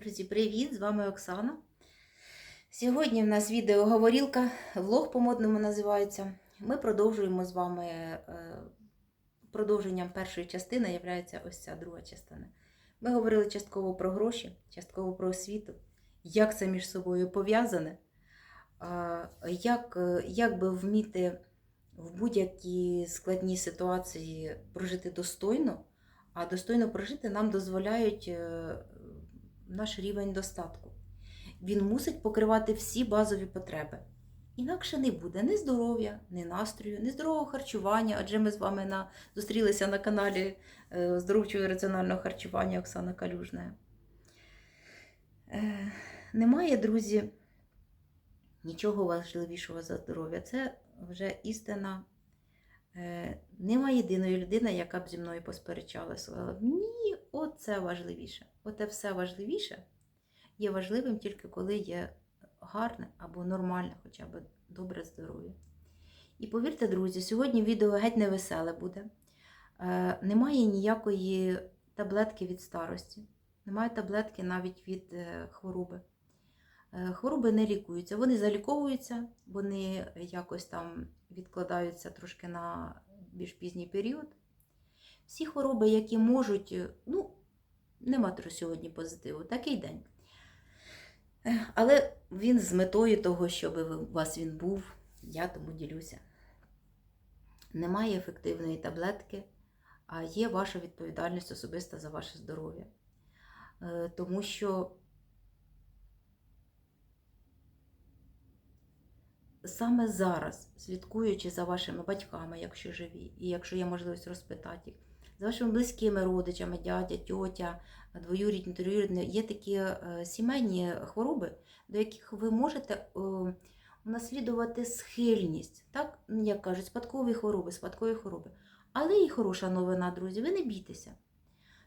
Друзі, привіт! З вами Оксана. Сьогодні в нас відео говорілка, влог по-модному називається. Ми продовжуємо з вами е, продовженням першої частини є ось ця друга частина. Ми говорили частково про гроші, частково про освіту, як це між собою пов'язане, як, е, як би вміти в будь-якій складній ситуації прожити достойно, а достойно прожити нам дозволяють е, наш рівень достатку. Він мусить покривати всі базові потреби. Інакше не буде ні здоров'я, ні настрою, ні здорового харчування, адже ми з вами на, зустрілися на каналі е, здоровчого і раціонального харчування Оксана Калюжна. Е, немає, друзі, нічого важливішого за здоров'я. Це вже істина. Е, нема єдиної людини, яка б зі мною посперечалася. Ні, оце важливіше. Оте все важливіше є важливим тільки коли є гарне або нормальне, хоча б добре здоров'я. І повірте, друзі, сьогодні відео геть не веселе буде. Е, немає ніякої таблетки від старості, немає таблетки навіть від е, хвороби. Е, хвороби не лікуються, вони заліковуються, вони якось там відкладаються трошки на більш пізній період. Всі хвороби, які можуть, ну, нема сьогодні позитиву, такий день. Е, Але він з метою того, щоб у вас він був, я тому ділюся. Немає ефективної таблетки, а є ваша відповідальність особиста за ваше здоров'я. Е, Тому що саме зараз, слідкуючи за вашими батьками, якщо живі, і якщо є можливість розпитати їх, за вашими близькими родичами, дядя, тьотя, двоюрідні, троюрідні, є такі е, сімейні хвороби, до яких ви можете е, унаслідувати схильність, так, як кажуть, спадкові хвороби, спадкові хвороби. Але і хороша новина, друзі, ви не бійтеся.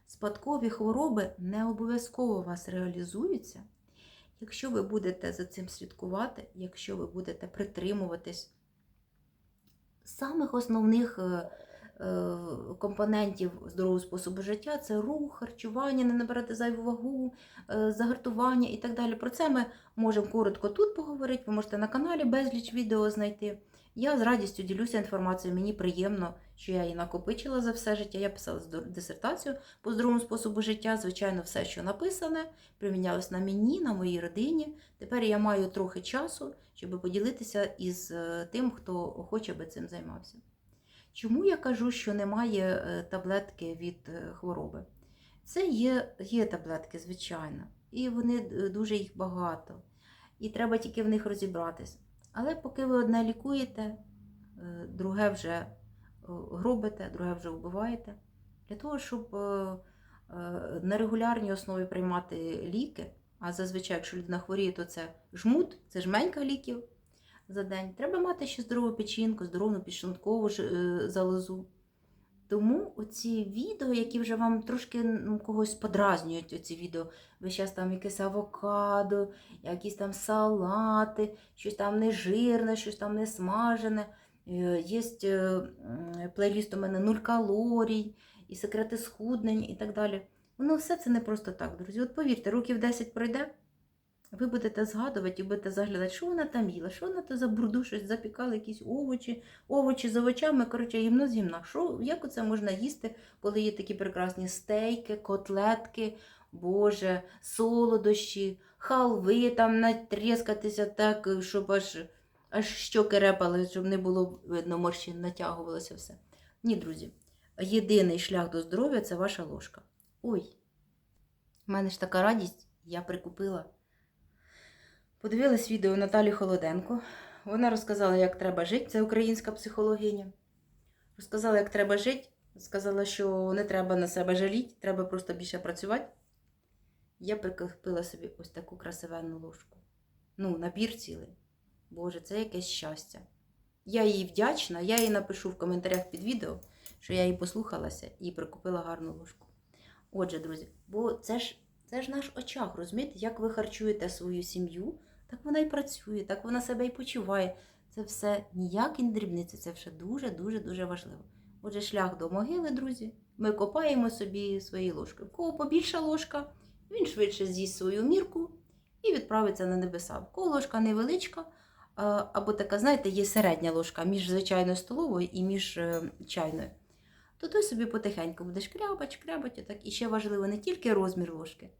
Спадкові хвороби не обов'язково у вас реалізуються, якщо ви будете за цим слідкувати, якщо ви будете притримуватись самих основних е, е, компонентів здорового способу життя це рух, харчування, не набирати зайву вагу, е, загартування і так далі. Про це ми можемо коротко тут поговорити. Ви можете на каналі безліч відео знайти. Я з радістю ділюся інформацією. Мені приємно, що я її накопичила за все життя. Я писала дисертацію по здоровому способу життя. Звичайно, все, що написане, примінялось на мені, на моїй родині. Тепер я маю трохи часу, щоб поділитися із е, тим, хто охоче би цим займався. Чому я кажу, що немає е, таблетки від е, хвороби? Це є, є таблетки, звичайно, і вони дуже їх багато. І треба тільки в них розібратись. Але поки ви одне лікуєте, друге вже гробите, друге вже вбиваєте. Для того, щоб е, е, на регулярній основі приймати ліки, а зазвичай, якщо людина хворіє, то це жмут, це жменька ліків за день. Треба мати ще здорову печінку, здорову підшлункову е, залозу. Тому оці відео, які вже вам трошки ну, когось подразнюють, оці відео, ви зараз там якесь авокадо, якісь там салати, щось там не жирне, щось там не смажене. Є плейліст у мене 0 калорій, і секрети схуднень і так далі. Воно все це не просто так, друзі. От повірте, років 10 пройде, ви будете згадувати і будете заглядати, що вона там їла, що вона то за бурду, щось запікала, якісь овочі, овочі з овочами, коротше, гімно з гімна. Що, як оце можна їсти, коли є такі прекрасні стейки, котлетки, Боже, солодощі, халви там натріскатися так, щоб аж, аж щоки репали, щоб не було видно морщин, натягувалося все. Ні, друзі, єдиний шлях до здоров'я це ваша ложка. Ой, в мене ж така радість, я прикупила. Подивилась відео Наталі Холоденко. Вона розказала, як треба жити. Це українська психологиня. Розказала, як треба жити. Сказала, що не треба на себе жаліти, треба просто більше працювати. Я прикупила собі ось таку красивенну ложку. Ну, набір цілий. Боже, це якесь щастя. Я їй вдячна, я їй напишу в коментарях під відео, що я її послухалася і прикупила гарну ложку. Отже, друзі, бо це ж, це ж наш очаг, розумієте, як ви харчуєте свою сім'ю, так вона і працює, так вона себе і почуває. Це все ніякі дрібниці, це все дуже-дуже дуже важливо. Отже, шлях до могили, друзі. Ми копаємо собі свої ложки. В кого побільша ложка, він швидше з'їсть свою мірку і відправиться на небеса. В кого ложка невеличка, або така, знаєте, є середня ложка між звичайною столовою і між е, чайною. То той собі потихеньку буде шкрябать, шкрябать, отак. І ще важливо не тільки розмір ложки,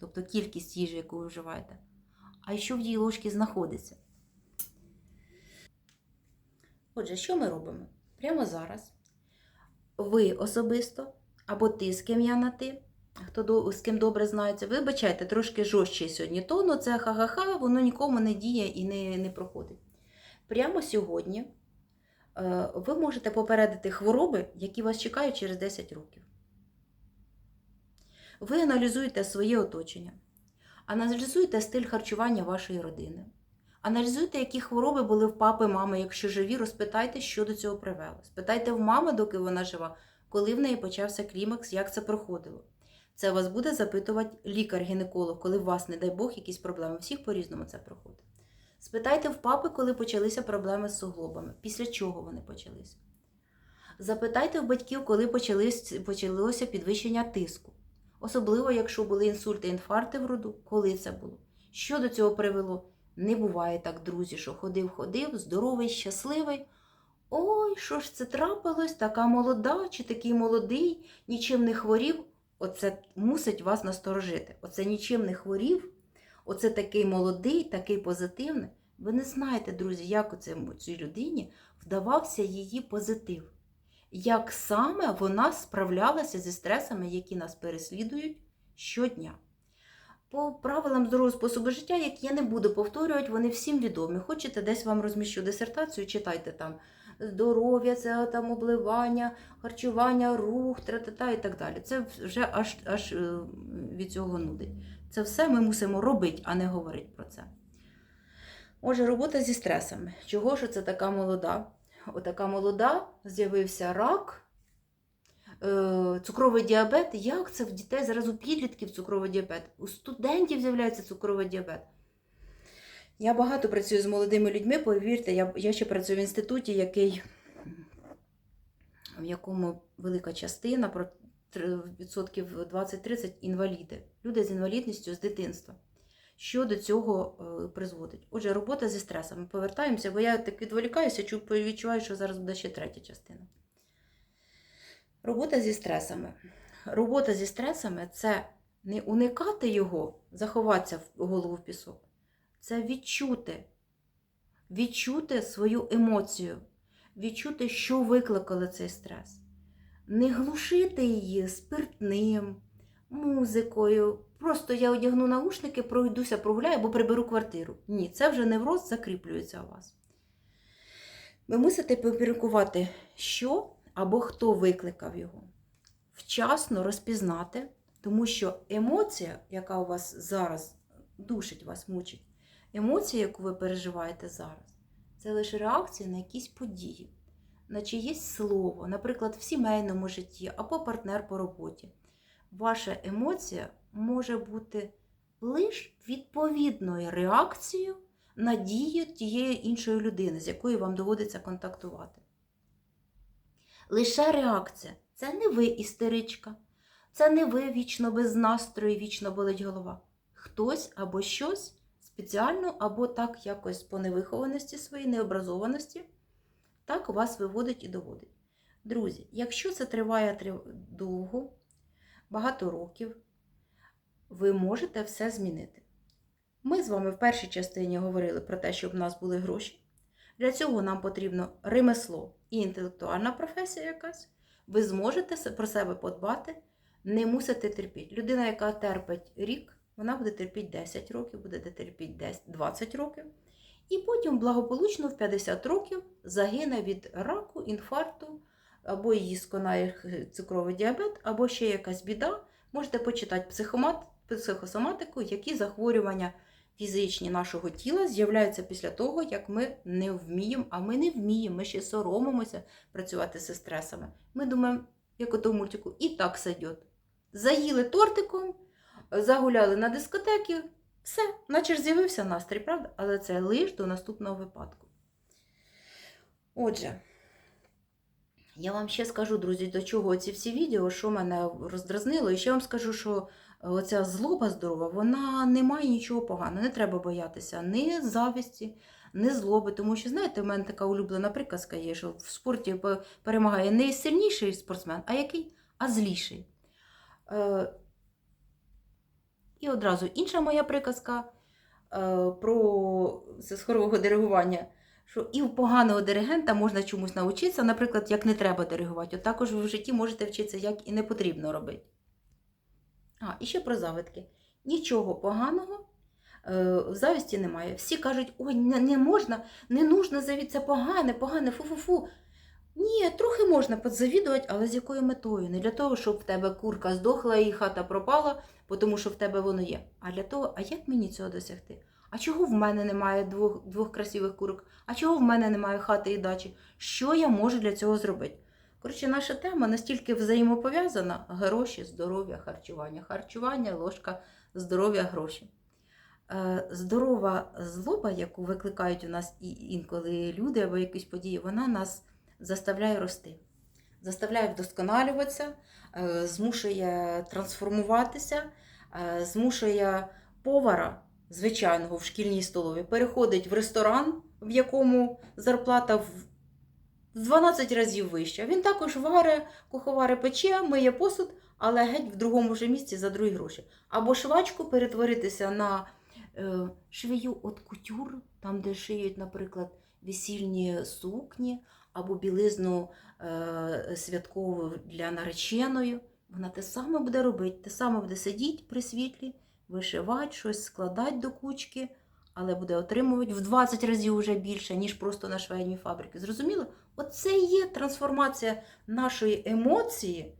тобто кількість їжі, яку ви вживаєте, а й що в тій ложці знаходиться. Отже, що ми робимо? Прямо зараз ви особисто, або ти, з ким я на ти, хто з ким добре знається, вибачайте, трошки жорстче сьогодні тону, це ха-ха-ха, воно нікому не діє і не, не проходить. Прямо сьогодні е, ви можете попередити хвороби, які вас чекають через 10 років. Ви аналізуєте своє оточення, аналізуєте стиль харчування вашої родини. Аналізуйте, які хвороби були в папи, мами, якщо живі, розпитайте, що до цього привело. Спитайте в мами, доки вона жива, коли в неї почався клімакс, як це проходило. Це вас буде запитувати лікар-гінеколог, коли у вас, не дай Бог, якісь проблеми. Всіх по-різному це проходить. Спитайте в папи, коли почалися проблеми з суглобами, після чого вони почалися. Запитайте в батьків, коли почалося підвищення тиску. Особливо, якщо були інсульти, інфаркти в роду, коли це було. Що до цього привело? Не буває так, друзі, що ходив-ходив, здоровий, щасливий. Ой, що ж це трапилось, така молода чи такий молодий, нічим не хворів. Оце мусить вас насторожити. Оце нічим не хворів, оце такий молодий, такий позитивний. Ви не знаєте, друзі, як оце цій людині вдавався її позитив. Як саме вона справлялася зі стресами, які нас переслідують щодня. По правилам здорового способу життя, які я не буду повторювати, вони всім відомі. Хочете, десь вам розміщу дисертацію, читайте там здоров'я, це там обливання, харчування, рух, тра-та-та і так далі. Це вже аж, аж е, від цього нудить. Це все ми мусимо робити, а не говорити про це. Отже, робота зі стресами. Чого ж це така молода? Отака молода, з'явився рак, е, цукровий діабет. Як це в дітей зараз у підлітків цукровий діабет? У студентів з'являється цукровий діабет. Я багато працюю з молодими людьми, повірте, я, я ще працюю в інституті, який, в якому велика частина, про відсотків 20-30 інваліди. Люди з інвалідністю з дитинства. Що до цього е, призводить? Отже, робота зі стресами. Повертаємося, бо я так відволікаюся, чу- відчуваю, що зараз буде ще третя частина. Робота зі стресами. Робота зі стресами це не уникати його, заховатися в голову в пісок. Це відчути, відчути свою емоцію, відчути, що викликало цей стрес. Не глушити її спиртним, музикою. Просто я одягну наушники, пройдуся, прогуляю або приберу квартиру. Ні, це вже невроз закріплюється у вас. Ви мусите поміркувати, що або хто викликав його. Вчасно розпізнати, тому що емоція, яка у вас зараз душить вас, мучить, емоція, яку ви переживаєте зараз, це лише реакція на якісь події, на чиєсь слово, наприклад, в сімейному житті або партнер по роботі. Ваша емоція може бути лише відповідною реакцією на дію тієї іншої людини, з якою вам доводиться контактувати. Лише реакція. Це не ви істеричка, це не ви вічно без настрою, вічно болить голова. Хтось або щось спеціально, або так якось по невихованості своїй, необразованості, так вас виводить і доводить. Друзі, якщо це триває довго, багато років, ви можете все змінити. Ми з вами в першій частині говорили про те, щоб в нас були гроші. Для цього нам потрібно ремесло і інтелектуальна професія якась. Ви зможете про себе подбати, не мусите терпіти. Людина, яка терпить рік, вона буде терпіти 10 років, буде терпіти 10 20 років. І потім благополучно в 50 років загине від раку, інфаркту, або її сконає цукровий діабет, або ще якась біда. Можете почитати психомат, психосоматику, які захворювання фізичні нашого тіла з'являються після того, як ми не вміємо, а ми не вміємо, ми ще соромимося працювати зі стресами. Ми думаємо, як ото мультику, і так сойдет. Заїли тортиком, загуляли на дискотеки, все, наче ж з'явився настрій, правда? Але це лише до наступного випадку. Отже, я вам ще скажу, друзі, до чого ці всі відео, що мене роздразнило. І ще вам скажу, що оця злоба здорова, вона не має нічого поганого. Не треба боятися ні завісті, ні злоби. Тому що, знаєте, в мене така улюблена приказка є, що в спорті перемагає не сильніший спортсмен, а який? А зліший. І одразу інша моя приказка е, про з диригування. Що і у поганого диригента можна чомусь навчитися, наприклад, як не треба диригувати. От також ви в житті можете вчитися, як і не потрібно робити. А, і ще про завитки. Нічого поганого е, в завісті немає. Всі кажуть, ой, не, можна, не нужно завіт, це погане, погане, фу-фу-фу. Ні, трохи можна подзавідувати, але з якою метою? Не для того, щоб в тебе курка здохла і хата пропала, тому що в тебе воно є. А для того, а як мені цього досягти? А чого в мене немає двох, двох красивих курок? А чого в мене немає хати і дачі? Що я можу для цього зробити? Коротше, наша тема настільки взаємопов'язана: гроші, здоров'я, харчування. Харчування, ложка, здоров'я, гроші. Е, Здорова злоба, яку викликають у нас інколи люди або якісь події, вона нас заставляє рости, заставляє вдосконалюватися, змушує трансформуватися, е, змушує повара звичайного в шкільній столові переходить в ресторан, в якому зарплата в в 12 разів вища. Він також варе, куховари пече, миє посуд, але геть в другому вже місці за другі гроші. Або швачку перетворитися на е, швею от кутюр, там, де шиють, наприклад, весільні сукні, або білизну е, святкову для нареченої. Вона те саме буде робити, те саме буде сидіти при світлі, вишивати щось, складати до кучки, але буде отримувати в 20 разів вже більше, ніж просто на швейній фабриці. Зрозуміло? Оце і є трансформація нашої емоції,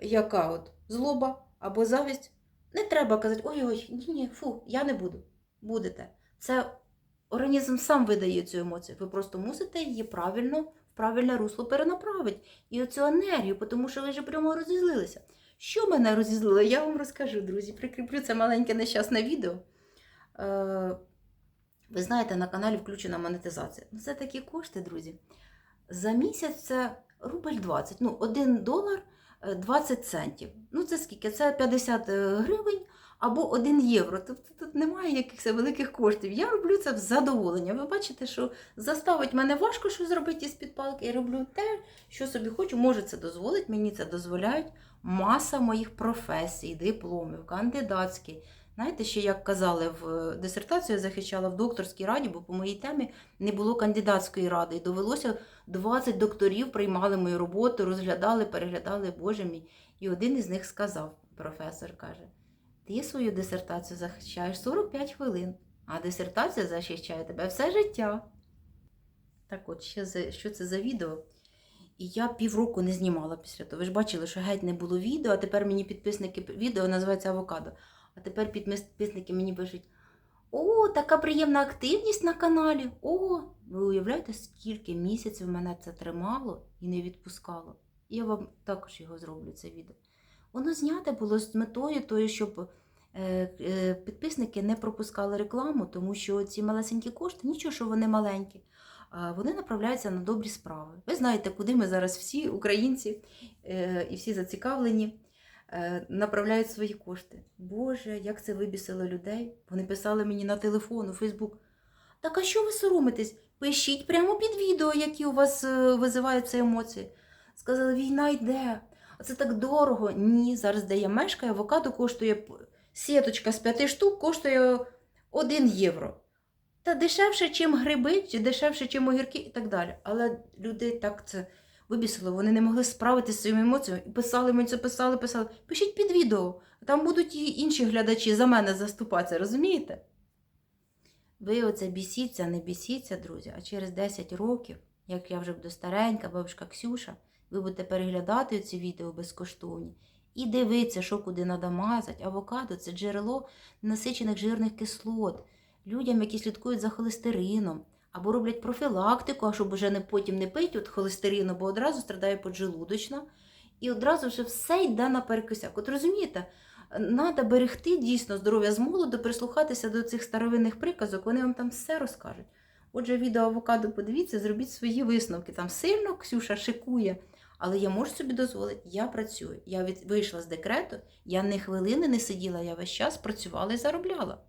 яка от злоба або завість. Не треба казати, ой-ой, ні-ні, фу, я не буду. Будете. Це організм сам видає цю емоцію. Ви просто мусите її правильно, правильне русло перенаправити. І оцю енергію, тому що ви вже прямо розізлилися. Що мене розізлило, я вам розкажу, друзі. Прикріплю це маленьке нещасне відео. Е, ви знаєте, на каналі включена монетизація. Ну, Це такі кошти, друзі. За місяць це рубль 20. Ну, 1 долар е, 20 центів. Ну, це скільки? Це 50 гривень або 1 євро. Тобто тут немає якихось великих коштів. Я роблю це в задоволення. Ви бачите, що заставить мене важко щось зробити із під палки. Я роблю те, що собі хочу. Може це дозволить, мені це дозволяють. Маса моїх професій, дипломів, кандидатський. Знаєте, ще як казали, в дисертацію я захищала в докторській раді, бо по моїй темі не було кандидатської ради. І довелося 20 докторів приймали мою роботу, розглядали, переглядали, Боже мій. І один із них сказав, професор каже: ти свою дисертацію захищаєш 45 хвилин, а дисертація захищає тебе все життя. Так от, ще що це за відео? І я півроку не знімала після того. Ви ж бачили, що геть не було відео, а тепер мені підписники відео називається Авокадо. А тепер підписники мені пишуть: О, така приємна активність на каналі. О, ви уявляєте, скільки місяців мене це тримало і не відпускало. Я вам також його зроблю, це відео. Воно зняте було з метою тою, щоб підписники не пропускали рекламу, тому що ці малесенькі кошти, нічого, що вони маленькі, вони направляються на добрі справи. Ви знаєте, куди ми зараз всі, українці е, і всі зацікавлені е, направляють свої кошти. Боже, як це вибісило людей. Вони писали мені на телефон, у Фейсбук. Так а що ви соромитесь? Пишіть прямо під відео, які у вас е, визивають ці емоції. Сказали, війна йде, це так дорого. Ні, зараз де я мешкаю, авокадо коштує сіточка з п'яти штук, коштує 1 євро. Та дешевше, чим гриби, чи дешевше, чим огірки і так далі. Але люди так це вибісило, вони не могли справитися з своїми емоціями. І писали мені це, писали, писали. Пишіть під відео. Там будуть і інші глядачі за мене заступатися, розумієте? Ви оце бісіться, не бісіться, друзі, а через 10 років, як я вже буду старенька, бабушка Ксюша, ви будете переглядати ці відео безкоштовні і дивитися, що куди треба мазати. Авокадо це джерело насичених жирних кислот. Людям, які слідкують за холестерином, або роблять профілактику, а щоб вже не потім не пити от холестерину, бо одразу страдає поджелудочна, і одразу вже все йде на перекисяк. От розумієте, треба берегти дійсно здоров'я з молоду, прислухатися до цих старовинних приказок, вони вам там все розкажуть. Отже, відео авокадо подивіться, зробіть свої висновки. Там сильно Ксюша шикує Але я можу собі дозволити, я працюю. Я від, вийшла з декрету, я ні хвилини не сиділа, я весь час працювала і заробляла.